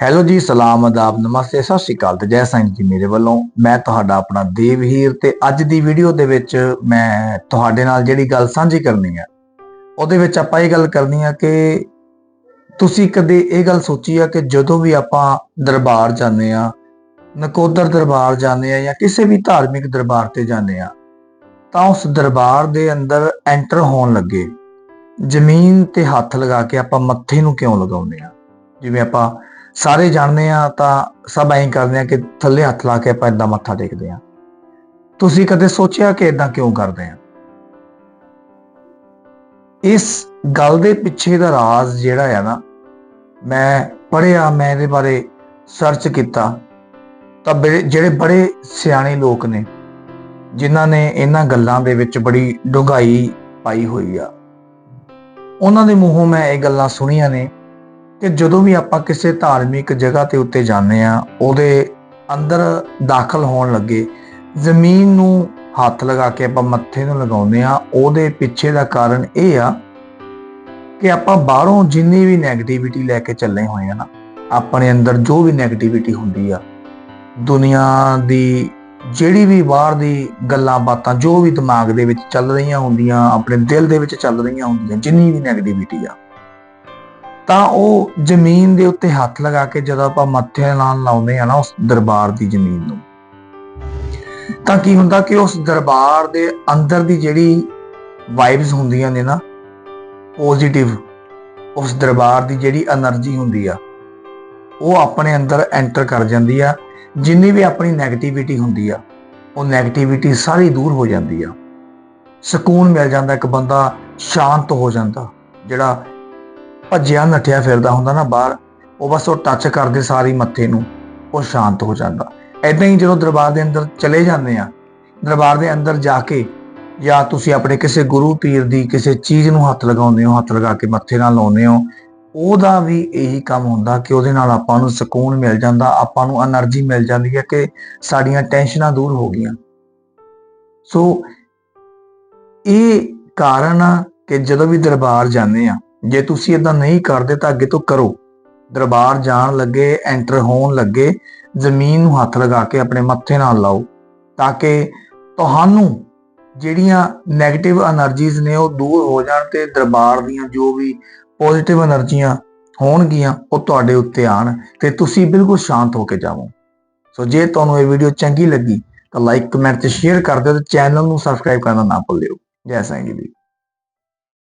Hello ਜੀ, ਸਲਾਮ, ਆਦਾਬ, ਨਮਸਤੇ, ਸਤਿ ਸ਼੍ਰੀ ਅਕਾਲ ਤੇ ਜੈ ਸਾਈਂ ਜੀ ਮੇਰੇ ਵੱਲੋਂ। ਮੈਂ ਤੁਹਾਡਾ ਆਪਣਾ ਦੇਵਹੀਰ ਤੇ ਅੱਜ ਦੀ ਵੀਡੀਓ ਦੇ ਵਿੱਚ ਮੈਂ ਤੁਹਾਡੇ ਨਾਲ ਜਿਹੜੀ ਗੱਲ ਸਾਂਝੀ ਕਰਨੀ ਹੈ ਉਹਦੇ ਵਿੱਚ ਆਪਾਂ ਇਹ ਗੱਲ ਕਰਨੀ ਆ ਕਿ ਤੁਸੀਂ ਕਦੇ ਇਹ ਗੱਲ ਸੋਚੀ ਆ ਕਿ ਜਦੋਂ ਵੀ ਆਪਾਂ ਦਰਬਾਰ ਜਾਂਦੇ ਆ, ਨਕੋਦਰ ਦਰਬਾਰ ਜਾਂਦੇ ਆ ਜਾਂ ਕਿਸੇ ਵੀ ਧਾਰਮਿਕ ਦਰਬਾਰ ਤੇ ਜਾਂਦੇ ਆ, ਤਾਂ ਉਸ ਦਰਬਾਰ ਦੇ ਅੰਦਰ ਐਂਟਰ ਹੋਣ ਲੱਗੇ। ਜ਼ਮੀਨ ਤੇ ਹੱਥ ਲਗਾ ਕੇ ਆਪਾਂ ਮੱਥੇ ਨੂੰ ਕਿਉਂ ਲਗਾਉਂਦੇ ਆ? ਜਿਵੇਂ ਆਪਾਂ ਸਾਰੇ ਜਾਣਦੇ ਆ ਤਾਂ ਸਭ ਐਂ ਕਰਦੇ ਆ ਕਿ ਥੱਲੇ ਹੱਥ ਲਾ ਕੇ ਆਪਾਂ ਇਦਾਂ ਮੱਥਾ ਟੇਕਦੇ ਆ ਤੁਸੀਂ ਕਦੇ ਸੋਚਿਆ ਕਿ ਇਦਾਂ ਕਿਉਂ ਕਰਦੇ ਆ? ਇਸ ਗੱਲ ਦੇ ਪਿੱਛੇ ਦਾ ਰਾਜ਼ ਜਿਹੜਾ ਆ ਨਾ, ਮੈਂ ਪੜਿਆ ਮੈਂ ਇਹਦੇ ਬਾਰੇ ਸਰਚ ਕੀਤਾ। ਤਾਂ ਬੜੇ- ਜਿਹੜੇ ਬੜੇ ਸਿਆਣੇ ਲੋਕ ਨੇ, ਜਿਨ੍ਹਾਂ ਨੇ ਇਹਨਾਂ ਗੱਲਾਂ ਦੇ ਵਿੱਚ ਬੜੀ ਡੂੰਘਾਈ ਪਾਈ ਹੋਈ ਆ। ਉਹਨਾਂ ਦੇ ਮੂੰਹੋਂ ਮੈਂ ਇਹ ਗੱਲਾਂ ਸੁਣੀਆਂ ਨੇ ਕਿ ਜਦੋਂ ਵੀ ਆਪਾਂ ਕਿਸੇ ਧਾਰਮਿਕ ਜਗ੍ਹਾ ਤੇ ਉੱਤੇ ਜਾਂਦੇ ਆ ਉਹਦੇ ਅੰਦਰ ਦਾਖਲ ਹੋਣ ਲੱਗੇ, ਜ਼ਮੀਨ ਨੂੰ ਹੱਥ ਲਗਾ ਕੇ ਆਪਾਂ ਮੱਥੇ ਨੂੰ ਲਗਾਉਂਦੇ ਆ ਉਹਦੇ ਪਿੱਛੇ ਦਾ ਕਾਰਨ ਇਹ ਆ ਕਿ ਆਪਾਂ ਬਾਹਰੋਂ ਜਿੰਨੀ ਵੀ ਨੈਗੇਟਿਵਿਟੀ ਲੈ ਕੇ ਚੱਲੇ ਹੋਏ ਆ ਨਾ, ਆਪਣੇ ਅੰਦਰ ਜੋ ਵੀ ਨੈਗੇਟਿਵਿਟੀ ਹੁੰਦੀ ਆ, ਦੁਨੀਆ ਦੀ ਜਿਹੜੀ ਵੀ ਬਾਹਰ ਦੀ ਗੱਲਾਂ ਬਾਤਾਂ, ਜੋ ਵੀ ਦਿਮਾਗ ਦੇ ਵਿੱਚ ਚੱਲ ਰਹੀਆਂ ਹੁੰਦੀਆਂ, ਆਪਣੇ ਦਿਲ ਦੇ ਵਿੱਚ ਚੱਲ ਰਹੀਆਂ ਹੁੰਦੀਆਂ, ਜਿੰਨੀ ਵੀ 네ਗੇਟਿਵਿਟੀ ਆ ਤਾਂ ਉਹ ਜ਼ਮੀਨ ਦੇ ਉੱਤੇ ਹੱਥ ਲਗਾ ਕੇ ਜਦੋਂ ਆਪਾਂ ਮੱਥੇ ਨਾਲ ਲਾਉਂਦੇ ਆ ਨਾ ਉਸ ਦਰਬਾਰ ਦੀ ਜ਼ਮੀਨ ਨੂੰ, ਤਾਂ ਕੀ ਹੁੰਦਾ ਕਿ ਉਸ ਦਰਬਾਰ ਦੇ ਅੰਦਰ ਦੀ ਜਿਹੜੀ ਵਾਈਬਸ ਹੁੰਦੀਆਂ ਨੇ ਨਾ ਪੋਜ਼ਿਟਿਵ ਉਸ ਦਰਬਾਰ ਦੀ ਜਿਹੜੀ એનર્ਜੀ ਹੁੰਦੀ ਆ, ਉਹ ਆਪਣੇ ਅੰਦਰ ਐਂਟਰ ਕਰ ਜਾਂਦੀ ਆ, ਜਿੰਨੀ ਵੀ ਆਪਣੀ ਨੈਗੇਟਿਵਿਟੀ ਹੁੰਦੀ ਆ, ਉਹ ਨੈਗੇਟਿਵਿਟੀ ਸਾਰੀ ਦੂਰ ਹੋ ਜਾਂਦੀ ਆ। ਸਕੂਨ ਮਿਲ ਜਾਂਦਾ, ਇੱਕ ਬੰਦਾ ਸ਼ਾਂਤ ਹੋ ਜਾਂਦਾ, ਜਿਹੜਾ ਭੱਜਿਆ, ਨੱਠਿਆ, ਫਿਰਦਾ ਹੁੰਦਾ ਨਾ ਬਾਹਰ, ਉਹ ਬਸ ਉਹ ਟੱਚ ਕਰਦੇ ਸਾਰੀ ਮੱਥੇ ਨੂੰ, ਉਹ ਸ਼ਾਂਤ ਹੋ ਜਾਂਦਾ। ਐਦਾਂ ਹੀ ਜਦੋਂ ਦਰਬਾਰ ਦੇ ਅੰਦਰ ਚਲੇ ਜਾਂਦੇ ਆ ਦਰਬਾਰ ਦੇ ਅੰਦਰ ਜਾ ਕੇ ਜਾਂ ਤੁਸੀਂ ਆਪਣੇ ਕਿਸੇ ਗੁਰੂ ਪੀਰ ਦੀ ਕਿਸੇ ਚੀਜ਼ ਨੂੰ ਹੱਥ ਲਗਾਉਂਦੇ ਹੋ, ਹੱਥ ਲਗਾ ਕੇ ਮੱਥੇ ਨਾਲ ਲਾਉਂਦੇ ਹੋ, ਉਹਦਾ ਵੀ ਇਹੀ ਕੰਮ ਹੁੰਦਾ ਕਿ ਉਹਦੇ ਨਾਲ ਆਪਾਂ ਨੂੰ ਸਕੂਨ ਮਿਲ ਜਾਂਦਾ, ਆਪਾਂ ਨੂੰ એનર્ਜੀ ਮਿਲ ਜਾਂਦੀ ਹੈ ਕਿ ਸਾਡੀਆਂ ਟੈਨਸ਼ਨਾਂ ਦੂਰ ਹੋ ਗਈਆਂ। ਸੋ ਇਹ ਕਾਰਨ ਆ ਕਿ ਜਦੋਂ ਵੀ ਦਰਬਾਰ ਜਾਂਦੇ ਆ ਜੇ ਤੁਸੀਂ ਇਦਾਂ ਨਹੀਂ ਕਰਦੇ ਤਾਂ ਅੱਗੇ ਤੋਂ ਕਰੋ। ਦਰਬਾਰ ਜਾਣ ਲੱਗੇ ਐਂਟਰ ਹੋਣ ਲੱਗੇ, ਜ਼ਮੀਨ ਨੂੰ ਹੱਥ ਲਗਾ ਕੇ ਆਪਣੇ ਮੱਥੇ ਨਾਲ ਲਾਓ ਤਾਂ ਕਿ ਤੁਹਾਨੂੰ ਜਿਹੜੀਆਂ ਨੈਗੇਟਿਵ એનર્ਜੀਜ਼ ਨੇ ਉਹ ਦੂਰ ਹੋ ਜਾਣ ਤੇ ਦਰਬਾਰ ਦੀਆਂ ਜੋ ਵੀ ਪੋਜ਼ਿਟਿਵ એનર્ਜੀਆਂ ਹੋਣਗੀਆਂ, ਉਹ ਤੁਹਾਡੇ ਉੱਤੇ ਆਣ ਤੇ ਤੁਸੀਂ ਬਿਲਕੁਲ ਸ਼ਾਂਤ ਹੋ ਕੇ ਜਾਵੋ। ਸੋ ਜੇ ਤੁਹਾਨੂੰ ਇਹ ਵੀਡੀਓ ਚੰਗੀ ਲੱਗੀ ਤਾਂ ਲਾਈਕ ਕਮੈਂਟ ਤੇ ਸ਼ੇਅਰ ਕਰ ਦਿਓ ਤੇ ਚੈਨਲ ਨੂੰ ਸਬਸਕ੍ਰਾਈਬ ਕਰਨਾ ਨਾ ਭੁੱਲਿਓ। ਜੈ ਸਾਈਂ ਜੀ